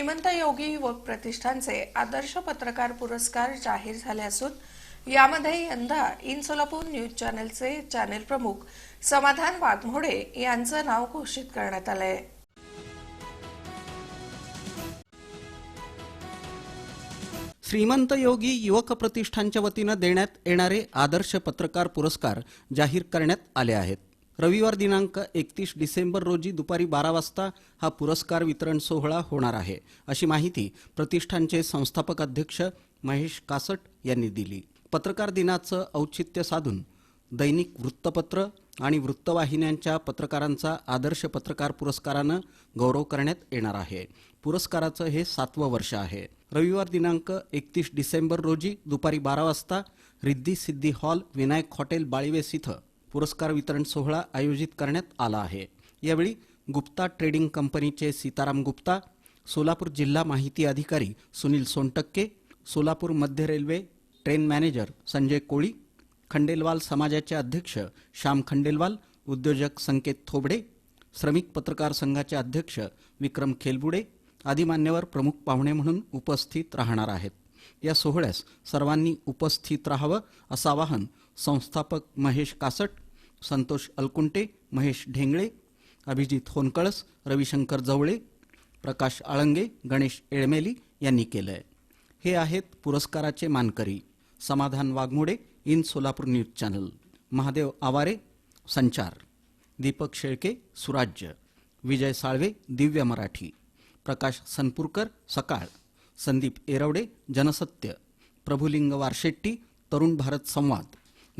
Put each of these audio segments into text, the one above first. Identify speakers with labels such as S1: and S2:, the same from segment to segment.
S1: श्रीमंत योगी युवक प्रतिष्ठानचे आदर्श पत्रकार पुरस्कार जाहीर झाले असून यामध्ये यंदा इन सोलापूर न्यूज चॅनलचे चॅनेल प्रमुख समाधान वाघमोडे यांचं नाव घोषित करण्यात आलं आहे
S2: श्रीमंत योगी युवक प्रतिष्ठानच्या वतीनं देण्यात येणारे आदर्श पत्रकार पुरस्कार जाहीर करण्यात आले आहेत. रविवार दिनांक एकतीस डिसेंबर रोजी दुपारी बारा वाजता हा पुरस्कार वितरण सोहळा होणार आहे अशी माहिती प्रतिष्ठानचे संस्थापक अध्यक्ष महेश कासट यांनी दिली. पत्रकार दिनाचं औचित्य साधून दैनिक वृत्तपत्र आणि वृत्तवाहिन्यांच्या पत्रकारांचा आदर्श पत्रकार पुरस्कारानं गौरव करण्यात येणार आहे. पुरस्काराचं हे सातवं वर्ष आहे. रविवार दिनांक एकतीस डिसेंबर रोजी दुपारी बारा वाजता रिद्धी सिद्धी हॉल विनायक हॉटेल बाळीवेस इथं पुरस्कार वितरण सोहळा आयोजित करण्यात आला आहे. यावेळी गुप्ता ट्रेडिंग कंपनीचे सीताराम गुप्ता सोलापूर जिल्हा माहिती अधिकारी सुनील सोनटक्के सोलापूर मध्य railway train manager Sanjay Koli Khandelwal समाजाचे अध्यक्ष श्याम खंडेलवाल उद्योजक संकेत थोबडे श्रमिक पत्रकार संघाचे अध्यक्ष विक्रम खेलबुडे आदी मान्यवर प्रमुख पाहुणे म्हणून उपस्थित राहणार आहेत. या सोहळ्यास सर्वांनी उपस्थित राहावं असं आवाहन संस्थापक महेश कासट संतोष अलकुंटे महेश ढेंगळे अभिजित होनकळस रविशंकर जवळे प्रकाश आळंगे गणेश एळमेली यांनी केलं आहे हे आहेत पुरस्काराचे मानकरी. Samadhan Waghmode in Solapur news channel. Mahadev Aware Sanchar. Deepak Shelke सुराज्य. विजय साळवे दिव्य मराठी. प्रकाश सनपूरकर सकाळ. संदीप एरवडे जनसत्य. प्रभुलिंग वारशेट्टी तरुण भारत संवाद.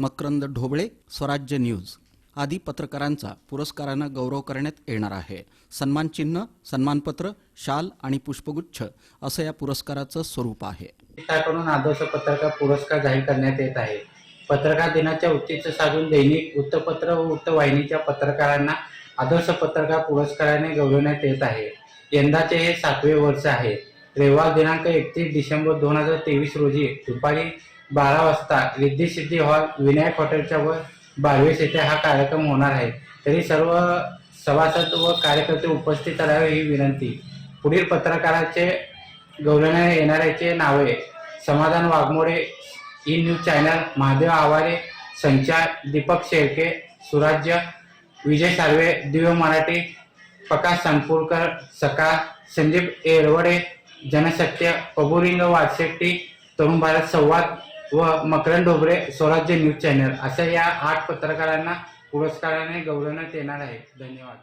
S2: मकरंद ढोबळे स्वराज्य न्यूज. आदी पत्रकारांचा पुरस्कारानं गौरव करण्यात येणार आहे. सन्मानचिन्ह सन्मानपत्र शाल आणि पुष्पगुच्छ असं या पुरस्काराचं स्वरूप आहे.
S3: कडून आदर्श पत्रकार पुरस्कार जाहीर करण्यात येत आहे. पत्रकार दिनाच्या औचित्य साधून दैनिक वृत्तपत्र व वृत्तवाहिनीच्या पत्रकारांना आदर्श पत्रकार पुरस्काराने गौरवण्यात येत आहे. यंदाचे हे सातवे वर्ष आहे. रविवार दिनांक एकतीस डिसेंबर दोन हजार तेवीस रोजी दुपारी बारा वाजता रिद्धी सिद्धी हॉल विनायक हॉटेलच्या वर बारवेस येथे हा कार्यक्रम होणार आहे. तरी सर्व सभासद व कार्यकर्ते उपस्थित राहावे ही विनंती. पुढील पत्रकाराचे गौरवण्यात येणाऱ्याचे नावे Samadhan Waghmode E news channel Mahadev Aware Sanchar Deepak Shelke सुराज्य विजय साळवे दिव्य मराठी प्रकाश संपूरकर सकाळ संदीप एरवडे जनसत्य पबुरिंग वाटशेट्टी तरुण भारत संवाद व मकरंद ढोबरे स्वराज्य न्यूज चॅनल अशा या आठ पत्रकारांना पुरस्काराने गौरवण्यात येणार आहे. धन्यवाद.